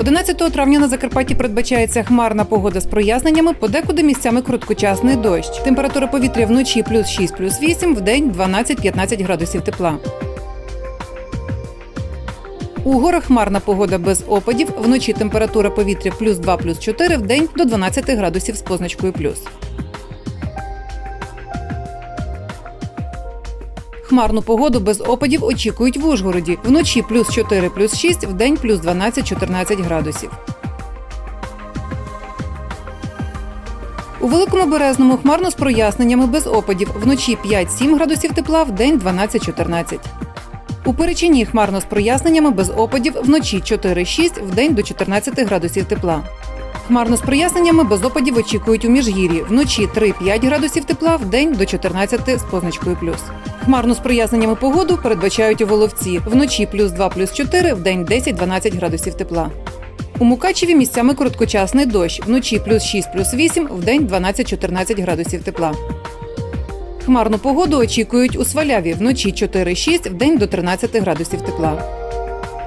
11 травня на Закарпатті передбачається хмарна погода з проясненнями, подекуди місцями короткочасний дощ. Температура повітря вночі плюс 6, плюс 8, в день 12-15 градусів тепла. У горах хмарна погода без опадів. Вночі температура повітря плюс 2, плюс 4, в день до 12 градусів з позначкою плюс. Хмарну погоду без опадів очікують в Ужгороді. Вночі плюс 4, плюс 6, в плюс 12-14 градусів. У Великому Березному хмарно з проясненнями без опадів. Вночі 5-7 градусів тепла, в день 12-14. У Перечині хмарно з проясненнями без опадів. Вночі 4-6, в день до 14 градусів тепла. Хмарно з проясненнями без опадів очікують у Міжгір'ї. Вночі 3-5 градусів тепла, в день до 14 з позначкою плюс. Хмарно з проясненнями погоду передбачають у Воловці. Вночі плюс 2, плюс 4, в день 10-12 градусів тепла. У Мукачеві місцями короткочасний дощ. Вночі плюс 6, плюс 8, в день 12-14 градусів тепла. Хмарну погоду очікують у Сваляві. Вночі 4-6, в день до 13 градусів тепла.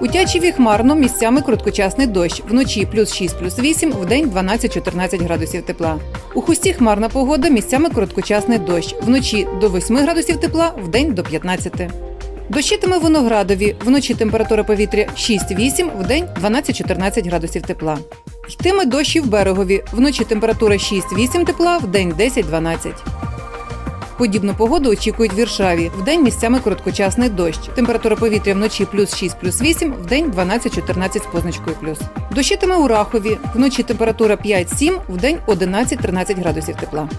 У Тячеві хмарно місцями короткочасний дощ. Вночі плюс 6, плюс 8, в день 12-14 градусів тепла. У Хусті хмарна погода місцями короткочасний дощ. Вночі до 8 градусів тепла, в день до 15. Дощитиме Виноградові. Вночі температура повітря 6-8, в день 12-14 градусів тепла. Йтиме дощ в берегові. Вночі температура 6-8 тепла, в день 10-12. Подібну погоду очікують в Віршаві. В день місцями короткочасний дощ. Температура повітря вночі плюс 6, плюс 8, в день 12-14 з позначкою плюс. Дощитиме у Рахові. Вночі температура 5-7, в день 11-13 градусів тепла.